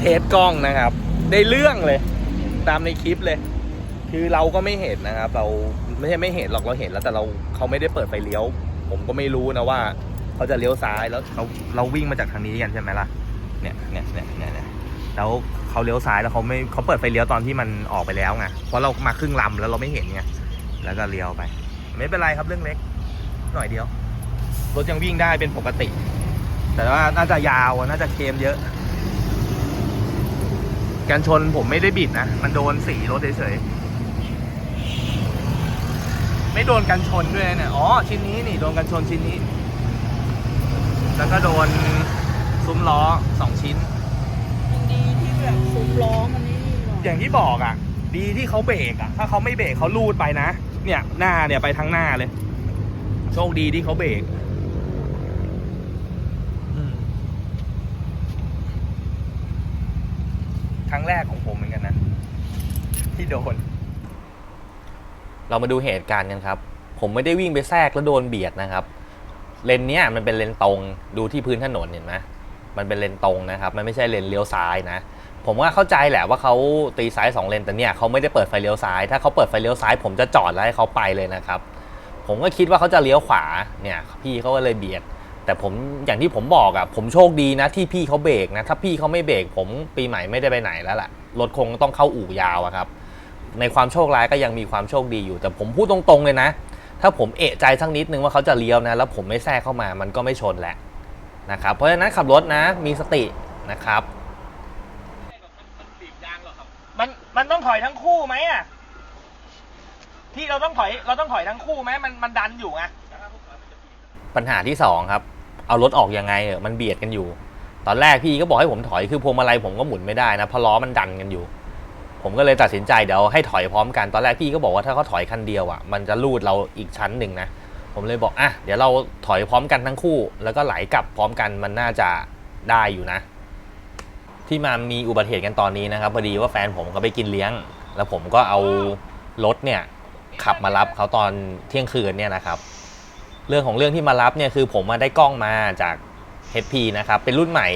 เทสกล้องนะครับ ได้เรื่องเลย ตามในคลิปเลย คือเราก็ไม่เห็นนะครับ เราไม่ใช่ไม่เห็นหรอกเราเห็นแล้วแต่เราเขาไม่ได้เปิดไฟเลี้ยว ผมก็ไม่รู้นะว่าเขาจะเลี้ยวซ้ายแล้วเราเราวิ่งมาจากทางนี้กันใช่ไหมล่ะเนี่ยเนี่ยเนี่ยเนี่ยแล้วเขาเลี้ยวซ้ายแล้วเขาไม่เขาเปิดไฟเลี้ยวตอนที่มันออกไปแล้วไงเพราะเรามาครึ่งลำแล้วเราไม่เห็นไงแล้วก็เลี้ยวไป ไม่เป็นไรครับเรื่องเล็ก หน่อยเดียวรถยังวิ่งได้เป็นปกติ แต่ว่าน่าจะยาวน่าจะเคมเยอะ การชนผมไม่ได้บิดนะ มันโดนสีรถเฉยๆ ไม่โดนกันชนด้วยนะเนี่ย อ๋อ ชิ้นนี้นี่โดนกันชนชิ้นนี้ แล้วก็โดนซุ้มล้อสองชิ้นยังดีที่แบบซุ้มล้อมันนี่หน่อยอย่างที่บอกอะ ดีที่เขาเบรกอะ ถ้าเขาไม่เบรกเขาลูดไปนะ เนี่ยหน้าเนี่ยไปทางหน้าเลย โชคดีที่เขาเบรกอืมครั้ง แรกของผมเหมือนกันนะ ที่โดน เรามาดูเหตุการณ์กันครับ ผมไม่ได้วิ่งไปแทรกแล้วโดนเบียดนะครับ เลนเนี้ยมันเป็นเลนตรงดูที่พื้นถนนเห็นไหมมันเป็นเลนตรงนะครับ มันไม่ใช่เลนเลี้ยวซ้ายนะ ผมว่าเข้าใจแหละว่าเขาตีซ้ายสองเลนแต่เนี่ยเขาไม่ได้เปิดไฟเลี้ยวซ้าย ถ้าเขาเปิดไฟเลี้ยวซ้าย ผมจะจอดแล้วให้เขาไปเลยนะครับ ผมก็คิดว่าเขาจะเลี้ยวขวาเนี่ย พี่เขาก็เลยเบียด แต่ผมอย่างที่ผมบอกอะผมโชคดีนะที่พี่เขาเบรกนะ ถ้าพี่เขาไม่เบรกผมปีใหม่ไม่ได้ไปไหนแล้วล่ะรถคงต้องเข้าอู่ยาวอะครับ ในความโชคร้ายก็ยังมีความโชคดีอยู่ แต่ผมพูดตรงๆเลยนะ ถ้าผมเอะใจสักนิดนึงว่าเขาจะเลี้ยวนะ แล้วผมไม่แทรกเข้ามามันก็ไม่ชนแหละนะครับเพราะฉะนั้นขับรถนะมีสตินะครับ มันมันต้องถอยทั้งคู่ไหมอะที่เราต้องถอยเราต้องถอยทั้งคู่ไหมมันมันดันอยู่ไงปัญหาที่สองครับ เอารถออกยังไงเออมันเบียดกันอยู่ ตอนแรกพี่ก็บอกให้ผมถอยคือพวงมาลัยผมก็หมุนไม่ได้นะเพราะล้อมันดันกันอยู่ ผมก็เลยตัดสินใจเดี๋ยวให้ถอยพร้อมกันตอนแรกพี่ก็บอกว่าถ้าเขาถอยคันเดียวอะมันจะลูดเราอีกชั้นหนึ่งนะผมเลยบอกอะเดี๋ยวเราถอยพร้อมกันทั้งคู่ แล้วก็ไหลกลับพร้อมกันมันน่าจะได้อยู่นะ ที่มามีอุบัติเหตุกันตอนนี้นะครับพอดีว่าแฟนผมเขาไปกินเลี้ยง แล้วผมก็เอารถเนี่ยขับมารับเขาตอนเที่ยงคืนเนี่ยนะครับ เรื่องของเรื่องที่มารับเนี่ยคือผมมาได้กล้องมาจาก HP นะครับเป็นรุ่นใหม่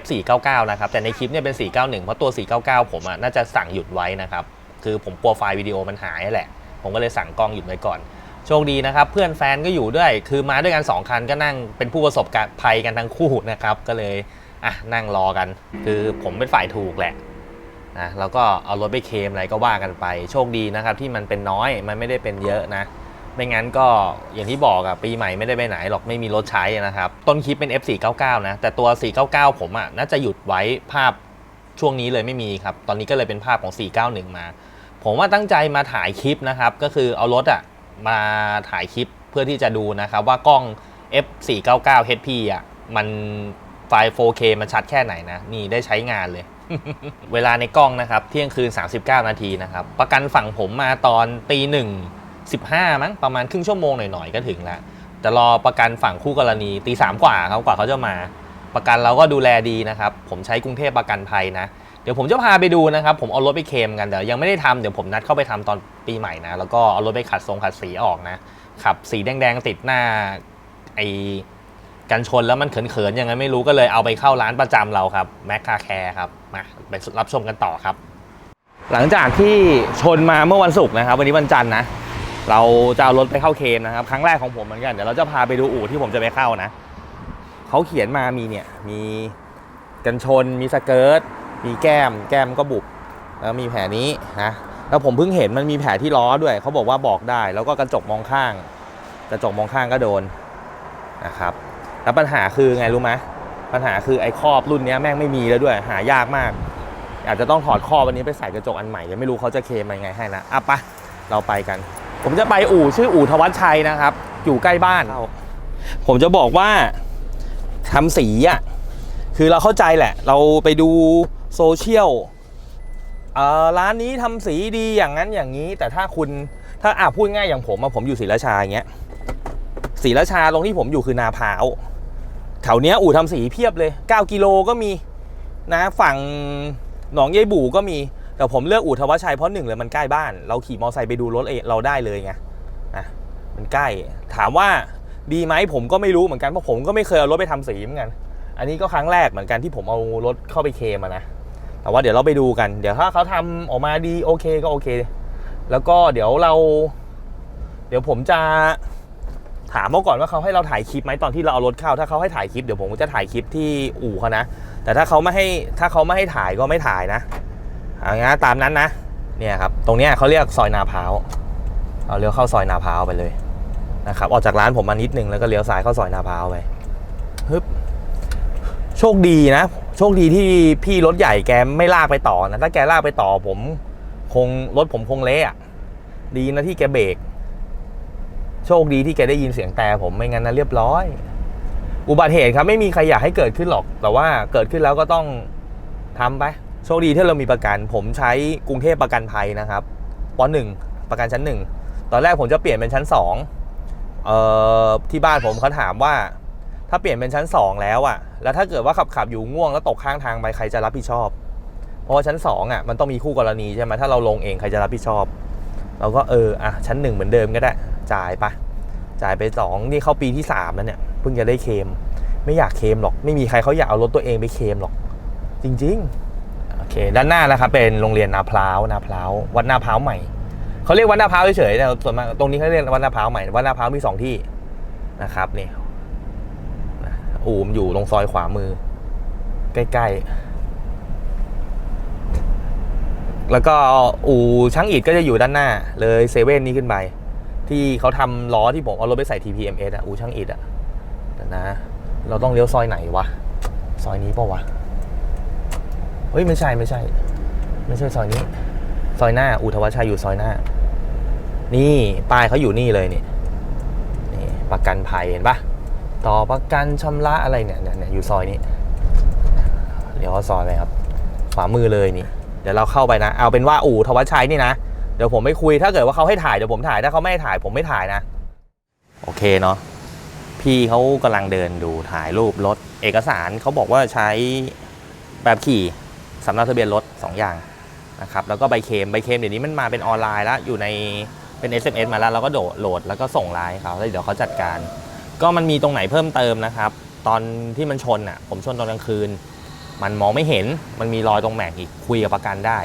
F499 นะครับแต่ในคลิปเนี่ยเป็น 491 เพราะตัว 499 ผมอะน่าจะสั่งหยุดไว้นะครับคือผมกลัวไฟล์วิดีโอมันหายแหละ ผมก็เลยสั่งกล้องหยุดไว้ก่อน โชคดีนะครับ เพื่อนแฟนก็อยู่ด้วย คือมาด้วยกัน 2 คันก็นั่งเป็นผู้ประสบการภัยกันทั้งคู่นะครับก็เลยอะนั่งรอกัน คือผมเป็นฝ่ายถูกแหละนะแล้วก็เอารถไปเคมอะไรก็ว่ากันไป โชคดีนะครับที่มันเป็นน้อยมันไม่ได้เป็นเยอะนะ ไม่งั้นก็อย่างที่บอกอะปีใหม่ไม่ได้ไปไหนหรอกไม่มีรถใช้นะครับ ต้นคลิปเป็น F499 นะ แต่ตัว 499 ผมอะน่าจะหยุดไว้ภาพช่วงนี้เลยไม่มีครับ ตอนนี้ก็เลยเป็นภาพของ 491 มา ผมว่าตั้งใจมาถ่ายคลิปนะครับ ก็คือเอารถอะมาถ่ายคลิปเพื่อที่จะดูนะครับ ว่ากล้อง F499 HP อะมันไฟล์ 4K มันชัดแค่ไหนนะ นี่ได้ใช้งานเลย เวลาในกล้องนะครับ เที่ยงคืน 39 นาทีนะครับ ประกันฝั่งผมมาตอนตีหนึ่ง 15 มั้งประมาณครึ่งชั่วโมงหน่อยๆก็ถึงแล้วแต่รอประกันฝั่งคู่กรณีตีสามกว่าครับกว่าเขาจะมา ประกันเราก็ดูแลดีนะครับ ผมใช้กรุงเทพประกันภัยนะ เดี๋ยวผมจะพาไปดูนะครับ ผมเอารถไปเคมกันแต่ยังไม่ได้ทำเดี๋ยวผมนัดเข้าไปทำตอนปีใหม่นะ แล้วก็เอารถไปขัดทรงขัดสีออกนะขับสีแดงๆติดหน้าไอ้กันชนแล้วมันเขินๆยังไงไม่รู้ก็เลยเอาไปเข้าร้านประจำเราครับแมคคาแคร์ครับมาไปรับชมกันต่อครับ หลังจากที่ชนมาเมื่อวันศุกร์นะครับ วันนี้วันจันทร์นะ เราจะเอารถไปเข้าเคลมนะครับครั้งแรกของผมเหมือนกันเดี๋ยวเราจะพาไปดูอู่ที่ผมจะไปเข้านะเขาเขียนมามีเนี่ยมีกันชนมีสเกิร์ตมีแก้ม แก้มก็บุบแล้วมีแผลนี้นะแล้วผมเพิ่งเห็นมันมีแผลที่ล้อด้วยเขาบอกว่าบอกได้ แล้วก็กระจกมองข้าง กระจกมองข้างก็โดนนะครับแล้วปัญหาคือไงรู้ไหมปัญหาคือไอ้ครอบรุ่นนี้แม่งไม่มีแล้วด้วยหายากมาก อาจจะต้องถอดครอบอันนี้ไปใส่กระจกอันใหม่ยังไม่รู้เขาจะเคมยังไงให้นะอะปะเราไปกัน ผมจะไปอู่ชื่ออู่ธวัชชัยนะครับ อยู่ใกล้บ้าน ผมจะบอกว่าทำสีอะคือเราเข้าใจแหละ เราไปดูโซเชียลเอ่อร้านนี้ทำสีดีอย่างนั้นอย่างนี้ แต่ถ้าคุณถ้าอะพูดง่ายอย่างผมอะผมอยู่ศรีราชาอย่างเงี้ยศรีราชาตรงที่ผมอยู่คือนาพร้าวแถวเนี้ยอู่ทำสีเพียบเลย 9 กิโลก็มีนะฝั่งหนองยายบู่ก็มี แต่ผมเลือกอู่ทวชัยเพราะหนึ่งเลยมันใกล้บ้าน เราขี่มอเตอร์ไซค์ไปดูรถเราได้เลยไงนะมันใกล้ ถามว่าดีไหมผมก็ไม่รู้เหมือนกันเพราะผมก็ไม่เคยเอารถไปทำสีเหมือนกัน อันนี้ก็ครั้งแรกเหมือนกันที่ผมเอารถเข้าไปเคมอะนะแต่ว่าเดี๋ยวเราไปดูกัน เดี๋ยวถ้าเขาทำออกมาดีโอเคก็โอเค แล้วก็เดี๋ยวเรา เดี๋ยวผมจะถามเขาก่อนว่าเขาให้เราถ่ายคลิปไหมตอนที่เราเอารถเข้า ถ้าเขาให้ถ่ายคลิปเดี๋ยวผมจะถ่ายคลิปที่อู่เขานะ แต่ถ้าเขาไม่ให้ถ้าเขาไม่ให้ถ่ายก็ไม่ถ่ายนะ เอางั้นตามนั้นนะเนี่ยครับตรงนี้เขาเรียกซอยนาพร้าวเอาเลี้ยวเข้าซอยนาพร้าวไปเลยนะครับออกจากร้านผมมานิดนึงแล้วก็เลี้ยวซ้ายเข้าซอยนาพร้าวไปฮึบโชคดีนะ โชคดีที่พี่รถใหญ่แกไม่ลากไปต่อนะถ้าแกลากไปต่อผมคงรถผมคงเละอะดีนะที่แกเบรกโชคดีที่แกได้ยินเสียงแต่ผมไม่งั้นนะเรียบร้อย อุบัติเหตุครับไม่มีใครอยากให้เกิดขึ้นหรอก แต่ว่าเกิดขึ้นแล้วก็ต้องทำไป โชคดีที่เรามีประกัน ผมใช้กรุงเทพประกันภัยนะครับปหนึ่งประกันชั้นหนึ่งตอนแรกผมจะเปลี่ยนเป็นชั้นสองเอ่อที่บ้านผมเขาถามว่า ถ้าเปลี่ยนเป็นชั้นสองแล้วอะแล้วถ้าเกิดว่าขับขับอยู่ง่วงแล้วตกข้างทางไปใครจะรับผิดชอบ เพราะว่าชั้นสองอะมันต้องมีคู่กรณีใช่ไหมถ้าเราลงเองใครจะรับผิดชอบ เราก็เอออะชั้นหนึ่งเหมือนเดิมก็ได้จ่ายไปจ่ายไปสองนี่เข้าปีที่สามแล้วเนี่ยเพิ่งจะได้เคม ไม่อยากเคมหรอก ไม่มีใครเขาอยากเอารถตัวเองไปเคมหรอก จริง ๆ เคด้านหน้านะครับเป็นโรงเรียนนาพร้าวนาพร้าววัดนาพร้าวใหม่เขาเรียกวัดนาพร้าวเฉยๆแต่ส่วนมากตรงนี้เขาเรียกวัดนาพร้าวใหม่วัดนาพร้าวมีสองที่นะครับนี่อู่มอยู่ตรงซอยขวามือ ใกล้ๆ แล้วก็อู่ช่างอิฐก็จะอยู่ด้านหน้า เลยเซเว่นนี้ขึ้นไป ที่เขาทำล้อที่ผมเอารถไปใส่ TPMS อะอู่ช่างอิฐอะแต่นะ เราต้องเลี้ยวซอยไหนวะ ซอยนี้ปล่าวะ เฮ้ยไม่ใช่ไม่ใช่ ไม่ใช่ซอยนี้ ซอยหน้า อุทวชัยอยู่ซอยหน้า นี่ป้ายเขาอยู่นี่เลยนี่นี่ประกันภัยเห็นปะต่อประกันชำระอะไรเนี่ยเนี่ยเนี่ยอยู่ซอยนี้เดี๋ยวเข้าซอยไปครับขวามือเลยนี่เดี๋ยวเราเข้าไปนะ เอาเป็นว่าอู่ทวชัยนี่นะเดี๋ยวผมไม่คุยถ้าเกิดว่าเขาให้ถ่ายเดี๋ยวผมถ่ายถ้าเขาไม่ให้ถ่ายผมไม่ถ่ายนะ โอเคเนาะพี่เขากำลังเดินดูถ่ายรูปรถเอกสารเขาบอกว่าใช้แบบขี่ สำเนาทะเบียนรถ2อย่างนะครับแล้วก็ใบเคมใบเคมเดี๋ยวนี้มันมาเป็นออนไลน์แล้วอยู่ในเป็น SMS มาแล้วเราก็โดดโหลดแล้วก็ส่งไลน์เขาแล้วเดี๋ยวเขาจัดการ ก็มันมีตรงไหนเพิ่มเติมนะครับ ตอนที่มันชนอะผมชนตอนกลางคืน มันมองไม่เห็นมันมีรอยตรงแม็กอีกคุยกับประกันได้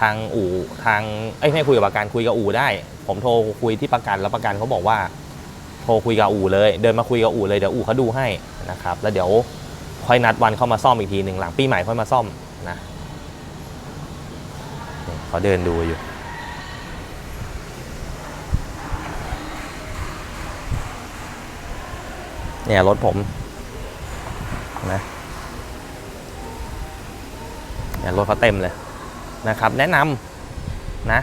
ทางอู่ทางเอ้ยไม่คุยกับประกันคุยกับอู่ได้ ผมโทรคุยที่ประกันแล้วประกันเขาบอกว่าโทรคุยกับอู่เลย เดินมาคุยกับอู่เลยเดี๋ยวอู่เขาดูให้นะครับแล้วเดี๋ยวค่อยนัดวันเข้ามาซ่อมอีกทีหนึ่งหลังปีใหม่ค่อยมาซ่อมนะ เขาเดินดูอยู่ เนี่ยรถผมนะเนี่ยรถเขาเต็มเลยนะครับ แนะนำนะ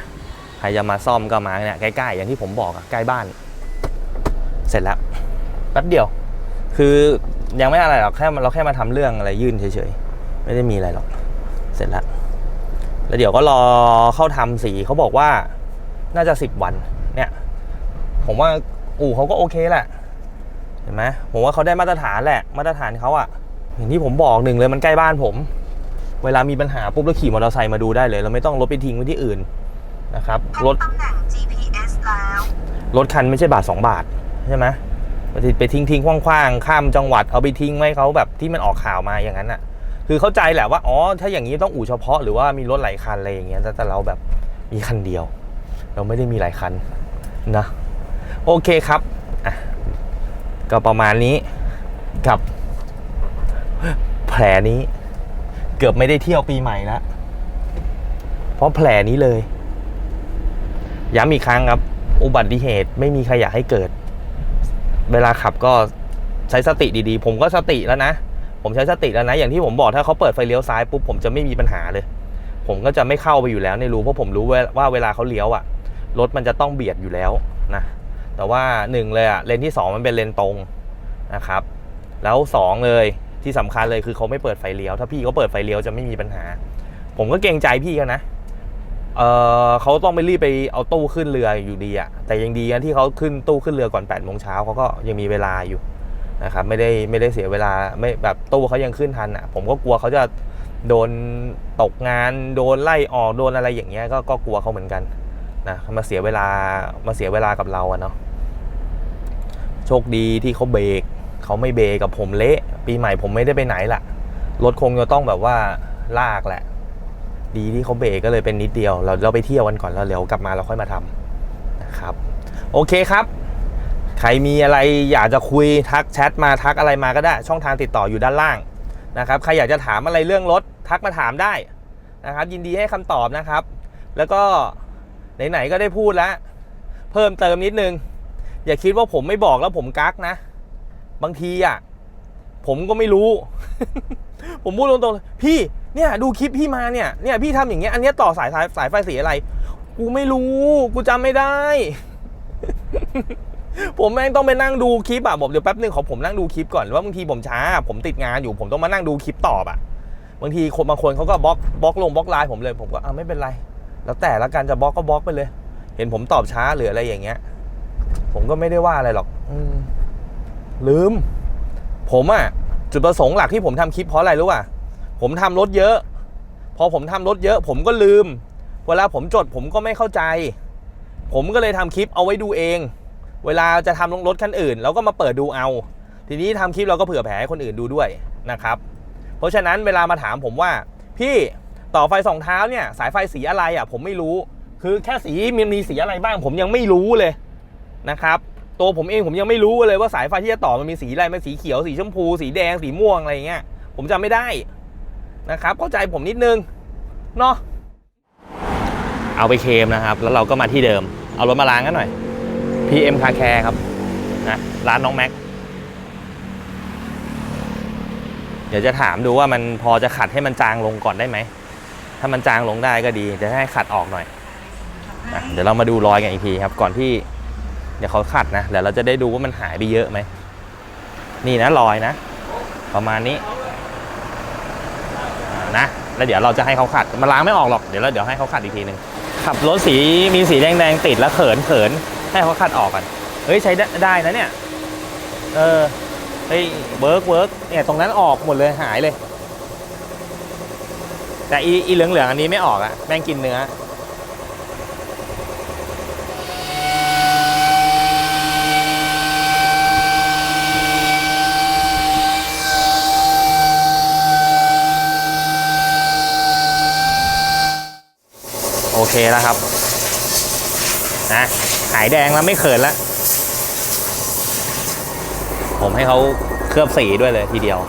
ใครจะมาซ่อมก็มาเนี่ยใกล้ๆ อย่างที่ผมบอกอะใกล้บ้าน เสร็จแล้วแป๊บเดียว คือยังไม่อะไรหรอกแค่เราแค่มาทำเรื่องอะไรยื่นเฉยๆ ไม่ได้มีอะไรหรอก เสร็จแล้ว แล้วเดี๋ยวก็รอเข้าทำสีเขาบอกว่าน่าจะสิบวัน เนี่ย ผมว่าอู่เขาก็โอเคแหละ เห็นไหมผมว่าเขาได้มาตรฐานแหละ มาตรฐานเขาอะอย่างที่ผมบอกหนึ่งเลยมันใกล้บ้านผม เวลามีปัญหาปุ๊บเราขี่มอเตอร์ไซค์มาดูได้เลย เราไม่ต้องรถไปทิ้งไว้ที่อื่นนะครับรถตำแหน่ง GPS แล้วรถคันไม่ใช่บาท 2 บาทใช่ไหมไปทิ้งไปทิ้งทิ้งคว้างๆข้ามจังหวัดเอาไปทิ้งไว้เขาแบบที่มันออกข่าวมาอย่างนั้นอะ คือเข้าใจแหละว่าอ๋อถ้าอย่างนี้ต้องอู่เฉพาะหรือว่ามีรถหลายคันอะไรอย่างเงี้ยแต่แต่เราแบบมีคันเดียว เราไม่ได้มีหลายคันนะโอเคครับก็ประมาณนี้กับ แผลนี้ เกือบไม่ได้เที่ยวปีใหม่แล้วเพราะแผลนี้เลย ย้ำอีกครั้งครับ อุบัติเหตุไม่มีใครอยากให้เกิด เวลาขับก็ใช้สติดีๆ ผมก็สติแล้วนะ ผมใช้สติแล้วนะ อย่างที่ผมบอกถ้าเขาเปิดไฟเลี้ยวซ้ายปุ๊บผมจะไม่มีปัญหาเลย ผมก็จะไม่เข้าไปอยู่แล้วในรูเพราะผมรู้ว่าเวลาเขาเลี้ยวอะรถมันจะต้องเบียดอยู่แล้วนะแต่ว่าหนึ่งเลยอะเลนที่สองมันเป็นเลนตรงนะครับ แล้วสองเลยที่สำคัญเลยคือเขาไม่เปิดไฟเลี้ยว ถ้าพี่เขาเปิดไฟเลี้ยวจะไม่มีปัญหา ผมก็เกรงใจพี่เขานะเออเขาต้องไปรีบไปเอาตู้ขึ้นเรืออยู่ดีอะแต่ยังดีนะที่เขาขึ้นตู้ขึ้นเรือก่อน8ปดโมงเช้าเขาก็ยังมีเวลาอยู่ นะครับไม่ได้ไม่ได้เสียเวลาไม่แบบตู้เขายังขึ้นทันอะผมก็กลัวเขาจะโดนตกงานโดนไล่ออกโดนอะไรอย่างเงี้ยก็ก็กลัวเขาเหมือนกันนะมาเสียเวลามาเสียเวลากับเราอะเนาะโชคดีที่เขาเบรกเขาไม่เบรกกับผมเละ ปีใหม่ผมไม่ได้ไปไหนละรถคงจะต้องแบบว่าลากแหละ ดีที่เขาเบรกก็เลยเป็นนิดเดียว เราเราไปเที่ยวกันก่อนแล้วเดี๋ยวกลับมาเราค่อยมาทำนะครับ โอเคครับ ใครมีอะไรอยากจะคุยทักแชทมาทักอะไรมาก็ได้ ช่องทางติดต่ออยู่ด้านล่างนะครับใครอยากจะถามอะไรเรื่องรถทักมาถามได้นะครับ ยินดีให้คำตอบนะครับ แล้วก็ไหนๆก็ได้พูดแล้ว เพิ่มเติมนิดนึง อย่าคิดว่าผมไม่บอกแล้วผมกักนะ บางทีอะผมก็ไม่รู้ ผมพูดตรงๆพี่เนี่ยดูคลิปพี่มาเนี่ยเนี่ยพี่ทำอย่างเงี้ยอันนี้ต่อสายสายสายไฟสีอะไร กูไม่รู้ กูจำไม่ได้ ผมแม่งต้องไปนั่งดูคลิปอะบอกเดี๋ยวแป๊บนึงขอผมนั่งดูคลิปก่อนว่าบางทีผมช้า ผมติดงานอยู่ผมต้องมานั่งดูคลิปตอบอะบางทีคนบางคนเขาก็บล็อกบล็อกลงบล็อกไลน์ผมเลยผมก็อ่าไม่เป็นไร แล้วแต่ละกันจะบล็อกก็บล็อกไปเลย เห็นผมตอบช้าหรืออะไรอย่างเงี้ย ผมก็ไม่ได้ว่าอะไรหรอกอลืม ผมอะจุดประสงค์หลักที่ผมทำคลิปเพราะอะไรรู้ป่ะผมทำรถเยอะ พอผมทำรถเยอะ ผมก็ลืม เวลาผมจดผมก็ไม่เข้าใจ ผมก็เลยทำคลิปเอาไว้ดูเอง เวลาจะทำรถคันอื่นเราก็มาเปิดดูเอา ทีนี้ทำคลิปเราก็เผื่อแผ่ให้คนอื่นดูด้วยนะครับ เพราะฉะนั้นเวลามาถามผมว่า พี่ต่อไฟสองเท้าเนี่ยสายไฟสีอะไรอะผมไม่รู้ คือแค่สีมันมีสีอะไรบ้างผมยังไม่รู้เลยนะครับ ตัวผมเองผมยังไม่รู้เลยว่าสายไฟที่จะต่อมันมีสีอะไรมันสีเขียวสีชมพู สีแดงสีม่วงอะไรเงี้ยผมจำไม่ได้นะครับเข้าใจผมนิดนึงเนาะเอาไปเคมนะครับ แล้วเราก็มาที่เดิม เอารถมาล้างกันหน่อย PM Car Care ครับนะร้านน้องแม็ก เดี๋ยวจะถามดูว่ามันพอจะขัดให้มันจางลงก่อนได้ไหม ถ้ามันจางลงได้ก็ดี จะให้ขัดออกหน่อยอะเดี๋ยวเรามาดูรอยกันอีกทีครับ ก่อนที่ เดี๋ยวเขาขัดนะเดี๋ยวเราจะได้ดูว่ามันหายไปเยอะไหม นี่นะรอยนะ ประมาณนี้อ่านะแล้วเดี๋ยวเราจะให้เขาขัด มันล้างไม่ออกหรอก เดี๋ยวเราเดี๋ยวให้เขาขัดอีกทีหนึ่งขับรถสีมีสีแดงๆติดแล้วเขินเขิน ให้เขาขัดออกกันเฮ้ยใช้ได้ได้นะเนี่ย เออ เฮ้ยเวิร์กเวิร์กเนี่ยตรงนั้นออกหมดเลยหายเลย แต่อีอีเหลืองเหลืองๆอันนี้ไม่ออกอะแม่งกินเนื้อโอเคแล้วครับ นะ หายแดงแล้วไม่เขินแล้ว ผมให้เขาเคลือบสีด้วยเลยทีเดียว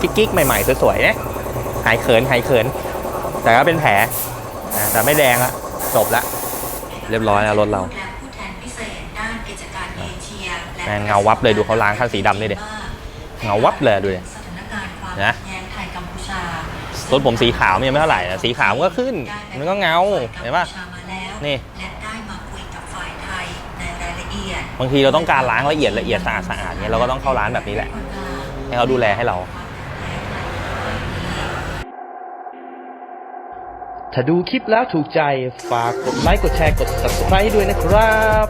กิ๊กๆใหม่ๆสวยๆนะหายเขินหายเขิน แต่ก็เป็นแผลนะแต่ไม่แดงละจบละเรียบร้อยแล้วรถเราและผู้แทนพิเศษด้านกิจการเอเชียและแม่งเงาวับเลยดูเขาล้างคันสีดำนี่ดิเงาวับเลยดูดิสถานการณ์ความนะขัดแย้งไทยกัมพูชารถผมสีขาวมันยังไม่เท่าไหร่นะสีขาวมันก็ขึ้น มันก็เงาเห็นปะกัมพูชามาแล้วนี่ บางทีเราต้องการล้างละเอียดละเอียดสะอาดสะอาดเงี้ยเราก็ต้องเข้าร้านแบบนี้แหละ ให้เขาดูแลให้เรา ถ้าดูคลิปแล้วถูกใจฝากกดไลค์กดแชร์กด subscribe ให้ด้วยนะครับ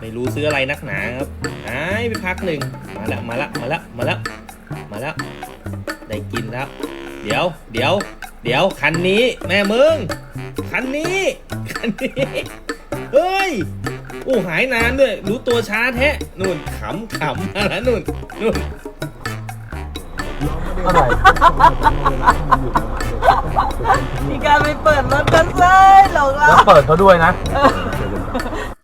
ไม่รู้ซื้ออะไรนักหนาครับหายไปพักหนึ่งมาแล้วมาแล้วมาแล้วมาแล้วมาแล้วได้กินแล้ว เดี๋ยว เดี๋ยว เดี๋ยวคันนี้ แม่มึง คันนี้ คันนี้ เฮ้ย โอ้หายนานด้วย รู้ตัวช้าแท้นู่นขำขำมาแล้วนู่นนู่นมีการไปเปิดรถกันเลยหรอกแล้วอะเปิดเขาด้วยนะ